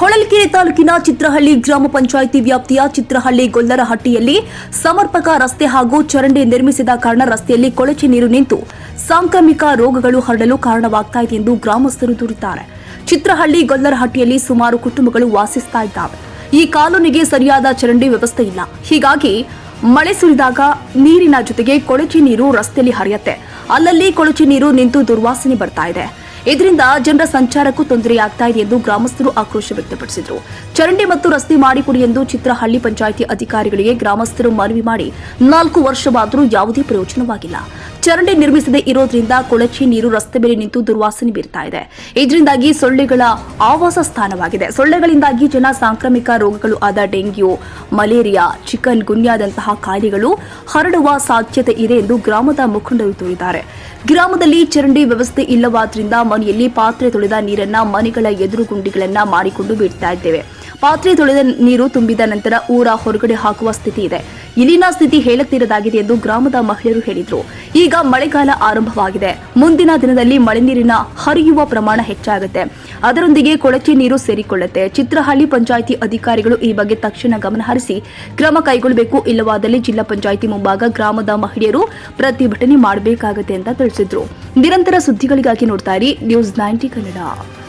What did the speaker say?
ಹೊಳಲ್ಕೆರೆ ತಾಲೂಕಿನ ಚಿತ್ರಹಳ್ಳಿ ಗ್ರಾಮ ಪಂಚಾಯಿತಿ ವ್ಯಾಪ್ತಿಯ ಚಿತ್ರಹಳ್ಳಿ ಗೊಲ್ಲರಹಟ್ಟಿಯಲ್ಲಿ ಸಮರ್ಪಕ ರಸ್ತೆ ಹಾಗೂ ಚರಂಡಿ ನಿರ್ಮಿಸಿದ ಕಾರಣ ರಸ್ತೆಯಲ್ಲಿ ಕೊಳಚೆ ನೀರು ನಿಂತು ಸಾಂಕ್ರಾಮಿಕ ರೋಗಗಳು ಹರಡಲು ಕಾರಣವಾಗ್ತಾ ಇದೆ ಎಂದು ಗ್ರಾಮಸ್ಥರು ದೂರಿದ್ದಾರೆ. ಚಿತ್ರಹಳ್ಳಿ ಗೊಲ್ಲರಹಟ್ಟಿಯಲ್ಲಿ ಸುಮಾರು ಕುಟುಂಬಗಳು ವಾಸಿಸ್ತಾ ಇದ್ದಾವೆ. ಈ ಕಾಲೋನಿಗೆ ಸರಿಯಾದ ಚರಂಡಿ ವ್ಯವಸ್ಥೆ ಇಲ್ಲ. ಹೀಗಾಗಿ ಮಳೆ ಸುರಿದಾಗ ನೀರಿನ ಜೊತೆಗೆ ಕೊಳಚೆ ನೀರು ರಸ್ತೆಯಲ್ಲಿ ಹರಿಯುತ್ತೆ. ಅಲ್ಲಲ್ಲಿ ಕೊಳಚೆ ನೀರು ನಿಂತು ದುರ್ವಾಸನೆ ಬರ್ತಾ ಇದೆ. ಇದರಿಂದ ಜನರ ಸಂಚಾರಕ್ಕೂ ತೊಂದರೆಯಾಗ್ತಾ ಇದೆ ಎಂದು ಗ್ರಾಮಸ್ಥರು ಆಕ್ರೋಶ ವ್ಯಕ್ತಪಡಿಸಿದರು. ಚರಂಡಿ ಮತ್ತು ರಸ್ತೆ ಮಾಡಿಕೊಡಿ ಎಂದು ಚಿತ್ರಹಳ್ಳಿ ಪಂಚಾಯಿತಿ ಅಧಿಕಾರಿಗಳಿಗೆ ಗ್ರಾಮಸ್ಥರು ಮನವಿ ಮಾಡಿ ನಾಲ್ಕು ವರ್ಷವಾದರೂ ಯಾವುದೇ ಪ್ರಯೋಜನವಾಗಿಲ್ಲ. ಚರಂಡಿ ನಿರ್ಮಿಸದೇ ಇರೋದ್ರಿಂದ ಕೊಳಚೆ ನೀರು ರಸ್ತೆ ಮೇಲೆ ನಿಂತು ದುರ್ವಾಸನೆ ಬೀರ್ತಾ ಇದೆ. ಇದರಿಂದಾಗಿ ಸೊಳ್ಳೆಗಳ ಆವಾಸ ಸ್ಥಾನವಾಗಿದೆ. ಸೊಳ್ಳೆಗಳಿಂದಾಗಿ ಜನ ಸಾಂಕ್ರಾಮಿಕ ರೋಗಗಳು ಆದ ಡೆಂಗ್ಯೂ, ಮಲೇರಿಯಾ, ಚಿಕನ್ ಗುನ್ಯಾದಂತಹ ಕಾಯಿಲೆಗಳು ಹರಡುವ ಸಾಧ್ಯತೆ ಇದೆ ಎಂದು ಗ್ರಾಮದ ಮುಖಂಡರು ತೋರಿದ್ದಾರೆ ಗ್ರಾಮದಲ್ಲಿ ಚರಂಡಿ ವ್ಯವಸ್ಥೆ ಇಲ್ಲವಾದ್ರಿಂದ ಮನೆಯಲ್ಲಿ ಪಾತ್ರೆ ತೊಳೆದ ನೀರನ್ನ ಮನೆಗಳ ಎದುರು ಗುಂಡಿಗಳನ್ನ ಮಾಡಿಕೊಂಡು ಬಿಡ್ತಾ ಇದ್ದೇವೆ. ಪಾತ್ರೆ ತೊಳೆದ ನೀರು ತುಂಬಿದ ನಂತರ ಊರ ಹೊರಗಡೆ ಹಾಕುವ ಸ್ಥಿತಿ ಇದೆ. ಇಲ್ಲಿನ ಸ್ಥಿತಿ ಹೇಳುತ್ತಿರದಾಗಿದೆ ಎಂದು ಗ್ರಾಮದ ಮಹಿಳೆಯರು ಹೇಳಿದರು. ಈಗ ಮಳೆಗಾಲ ಆರಂಭವಾಗಿದೆ. ಮುಂದಿನ ದಿನದಲ್ಲಿ ಮಳೆ ನೀರಿನ ಹರಿಯುವ ಪ್ರಮಾಣ ಹೆಚ್ಚಾಗುತ್ತೆ. ಅದರೊಂದಿಗೆ ಕೊಳಚೆ ನೀರು ಸೇರಿಕೊಳ್ಳುತ್ತೆ. ಚಿತ್ರಹಳ್ಳಿ ಪಂಚಾಯಿತಿ ಅಧಿಕಾರಿಗಳು ಈ ಬಗ್ಗೆ ತಕ್ಷಣ ಗಮನ ಹರಿಸಿ ಕ್ರಮ ಕೈಗೊಳ್ಳಬೇಕು. ಇಲ್ಲವಾದಲ್ಲಿ ಜಿಲ್ಲಾ ಪಂಚಾಯಿತಿ ಮುಂಭಾಗ ಗ್ರಾಮದ ಮಹಿಳೆಯರು ಪ್ರತಿಭಟನೆ ಮಾಡಬೇಕಾಗುತ್ತೆ ಅಂತ ತಿಳಿಸಿದ್ರು. ನಿರಂತರ ಸುದ್ದಿಗಳಿಗಾಗಿ ನೋಡ್ತಾ ಇರಿ. News ninety Kannada.